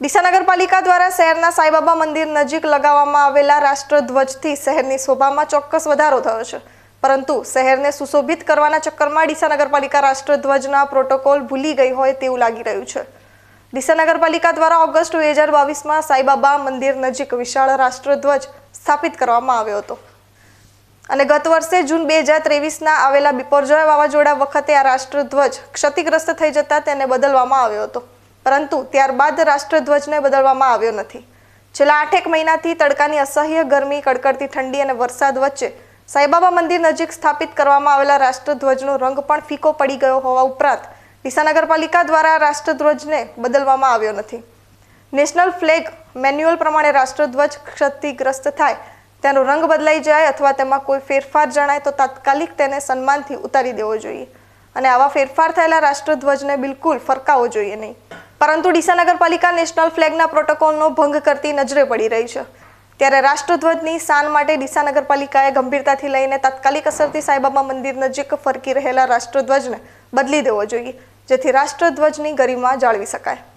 ડીસા નગરપાલિકા દ્વારા શહેરના સાંઈબાબા મંદિર નજીક લગાવવામાં આવેલા રાષ્ટ્રધ્વજથી શહેરની શોભામાં ચોક્કસ વધારો થયો છે. પરંતુ શહેરને સુશોભિત કરવાના ચક્કરમાં ડીસા નગરપાલિકા રાષ્ટ્રધ્વજના પ્રોટોકોલ ભૂલી ગઈ હોય તેવું લાગી રહ્યું છે. ડીસા નગરપાલિકા દ્વારા ઓગસ્ટ બે હજાર બાવીસમાં સાંઈબાબા મંદિર નજીક વિશાળ રાષ્ટ્રધ્વજ સ્થાપિત કરવામાં આવ્યો હતો. અને ગત વર્ષે જૂન બે હજાર ત્રેવીસના આવેલા બિપોરજોય વાવાઝોડા વખતે આ રાષ્ટ્રધ્વજ ક્ષતિગ્રસ્ત થઈ જતા તેને બદલવામાં આવ્યો હતો. પરંતુ ત્યારબાદ રાષ્ટ્રધ્વજને બદલવામાં આવ્યો નથી. છેલ્લા આઠેક મહિનાથી તડકાની અસહ્ય ગરમી, કડકડતી ઠંડી અને વરસાદ વચ્ચે સાંઈબાબા મંદિર નજીક સ્થાપિત કરવામાં આવેલા રાષ્ટ્રધ્વજનો રંગ પણ ફીકો પડી ગયો હોવા ઉપરાંત ડીસા નગરપાલિકા દ્વારા રાષ્ટ્રધ્વજને બદલવામાં આવ્યો નથી. નેશનલ ફ્લેગ મેન્યુઅલ પ્રમાણે રાષ્ટ્રધ્વજ ક્ષતિગ્રસ્ત થાય, તેનો રંગ બદલાઈ જાય અથવા તેમાં કોઈ ફેરફાર જણાય તો તાત્કાલિક તેને સન્માનથી ઉતારી દેવો જોઈએ. અને આવા ફેરફાર થયેલા રાષ્ટ્રધ્વજને બિલકુલ ફરકાવવો જોઈએ નહીં. પરંતુ ડીસા નગરપાલિકા નેશનલ ફ્લેગના પ્રોટોકોલનો ભંગ કરતી નજરે પડી રહી છે. ત્યારે રાષ્ટ્રધ્વજની શાન માટે ડીસા નગરપાલિકાએ ગંભીરતાથી લઈને તાત્કાલિક અસરથી સાંઈબાબા મંદિર નજીક ફરકી રહેલા રાષ્ટ્રધ્વજને બદલી દેવો જોઈએ, જેથી રાષ્ટ્રધ્વજની ગરિમા જાળવી શકાય.